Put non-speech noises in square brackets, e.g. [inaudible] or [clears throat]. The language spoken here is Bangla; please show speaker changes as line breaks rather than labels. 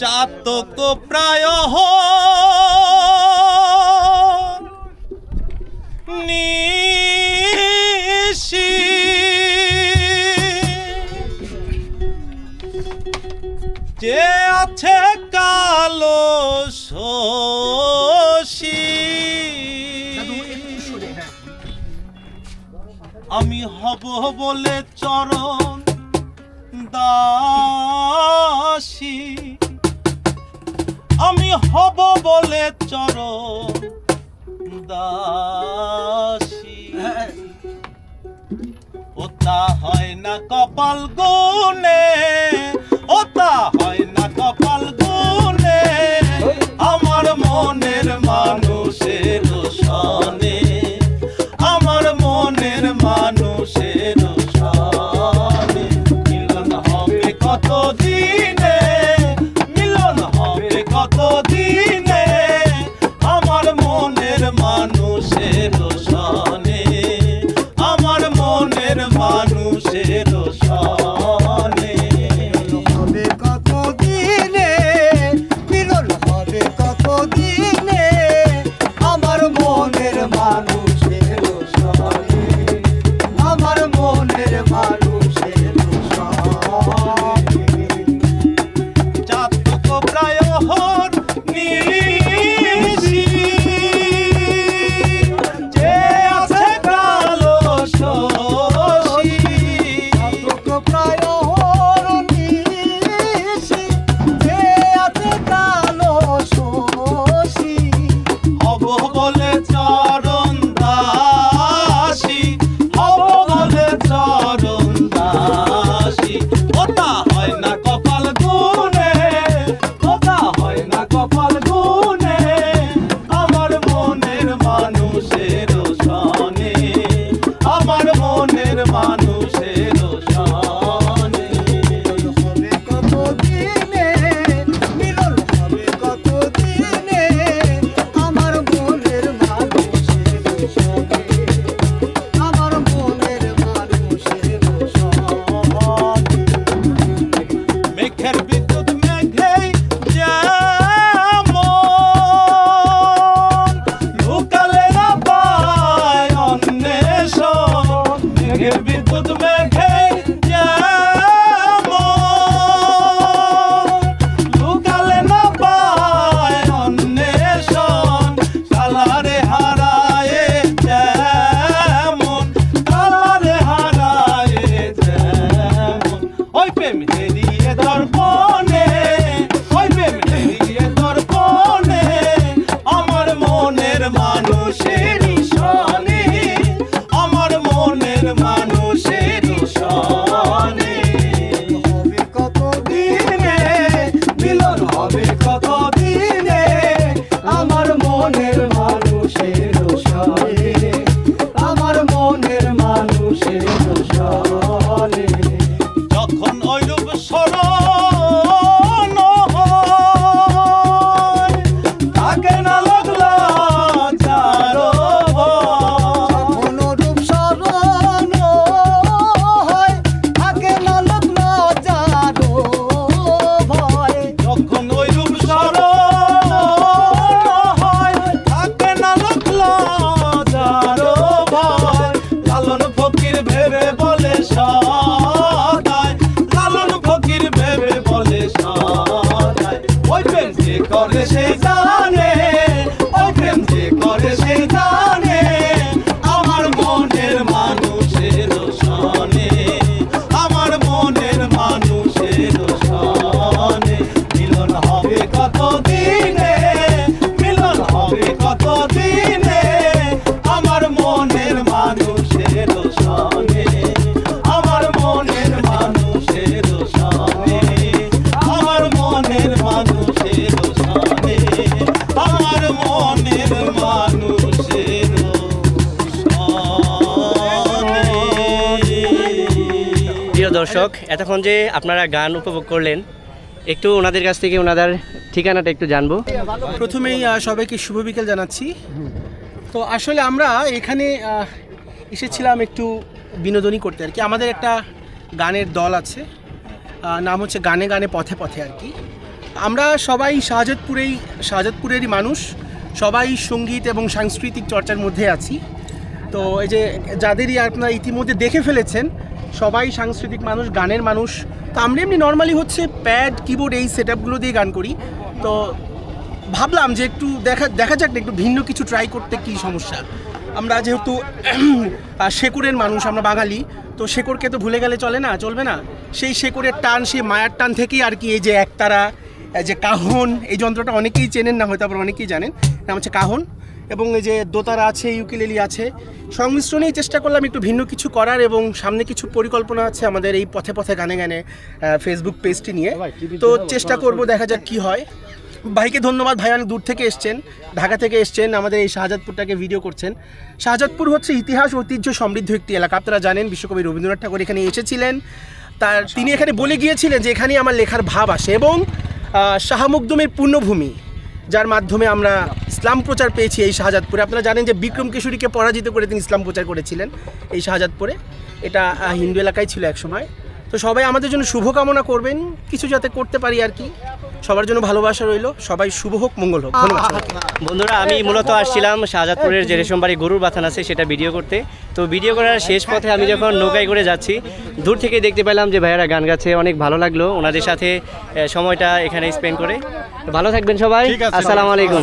চাতক প্রায় নিশি। যে আছে কালো শশী। আমি হব বলে চরণ দাসী। আমি হব বলে চর দাসী। ও তা হয় না কপাল গুনে
কতদিন দর্শক, এতক্ষণ যে আপনারা গান উপভোগ করলেন, একটু ওনাদের কাছ থেকে ওনাদের ঠিকানাটা একটু জানব।
প্রথমেই সবাইকে শুভ বিকেল জানাচ্ছি। তো আসলে আমরা এখানে এসেছিলাম একটু বিনোদনই করতে আর কি। আমাদের একটা গানের দল আছে নাম হচ্ছে গানে গানে পথে পথে আর কি। আমরা সবাই শাহজাদপুরেই, শাহজাদপুরেরই মানুষ, সবাই সংগীত এবং সাংস্কৃতিক চর্চার মধ্যে আছি। তো এই যে যাদেরই আপনারা ইতিমধ্যে দেখে ফেলেছেন সবাই সাংস্কৃতিক মানুষ, গানের মানুষ। তো আমরা এমনি নর্মালি হচ্ছে প্যাড কিবোর্ড এই সেট দিয়ে গান করি। তো ভাবলাম যে একটু দেখা দেখা যাক না, একটু ভিন্ন কিছু ট্রাই করতে কি সমস্যা। আমরা যেহেতু [clears throat] শেকড়ের মানুষ, আমরা বাঙালি, তো শেকড়কে তো ভুলে গেলে চলে না, চলবে না। সেই শেকড়ের টান, সেই মায়ার টান থেকেই আর কি এই যে একতারা যে কাহন, এই যন্ত্রটা অনেকেই চেনেন না, হয়তো আবার অনেকেই জানেন। নাম হচ্ছে কাহন। এবং এই যে দোতারা আছে ইউকিলেলি আছে সংমিশ্রণেই চেষ্টা করলাম একটু ভিন্ন কিছু করার এবং সামনে কিছু পরিকল্পনা আছে আমাদের এই পথে পথে গানে গানে ফেসবুক পেজটি নিয়ে। তো চেষ্টা করব দেখা যাক কি হয়। ভাইকে ধন্যবাদ ভাই অনেক দূর থেকে এসছেন ঢাকা থেকে এসছেন আমাদের এই শাহজাদপুরটাকে ভিডিও করছেন। শাহজাদপুর হচ্ছে ইতিহাস ঐতিহ্য সমৃদ্ধ একটি এলাকা। আপনারা জানেন বিশ্বকবি রবীন্দ্রনাথ ঠাকুর এখানে এসেছিলেন। তার তিনি এখানে বলে গিয়েছিলেন যে এখানেই আমার লেখার ভাব আসে এবং আহ, শাহ মখদুমের পূর্ণভূমি। যার মাধ্যমে আমরা ইসলাম প্রচার পেয়েছি এই শাহজাদপুরে। আপনারা জানেন যে বিক্রম কিশোরীকে পরাজিত করে তিনি ইসলাম প্রচার করেছিলেন এই শাহজাদপুরে। এটা হিন্দু এলাকায় ছিল একসময়। তো সবাই আমাদের জন্য শুভকামনা করবেন, কিছু যাতে করতে পারি আর কি। সবার জন্য ভালোবাসা রইল। সবাই শুভ হোক মঙ্গল হোক। ধন্যবাদ
বন্ধুরা আমি মূলত আসছিলাম শাহজাদপুরের যে রেশমবাড়ি গরুর বাথান আছে সেটা ভিডিও করতে। তো ভিডিও করার শেষ পথে আমি যখন নৌকায় করে যাচ্ছি দূর থেকে দেখতে পেলাম যে ভাইয়েরা গান গাছে অনেক ভালো লাগল ওনাদের সাথে সময়টা এখানে স্পেন্ড করে। ভালো থাকবেন সবাই। আসসালামু আলাইকুম।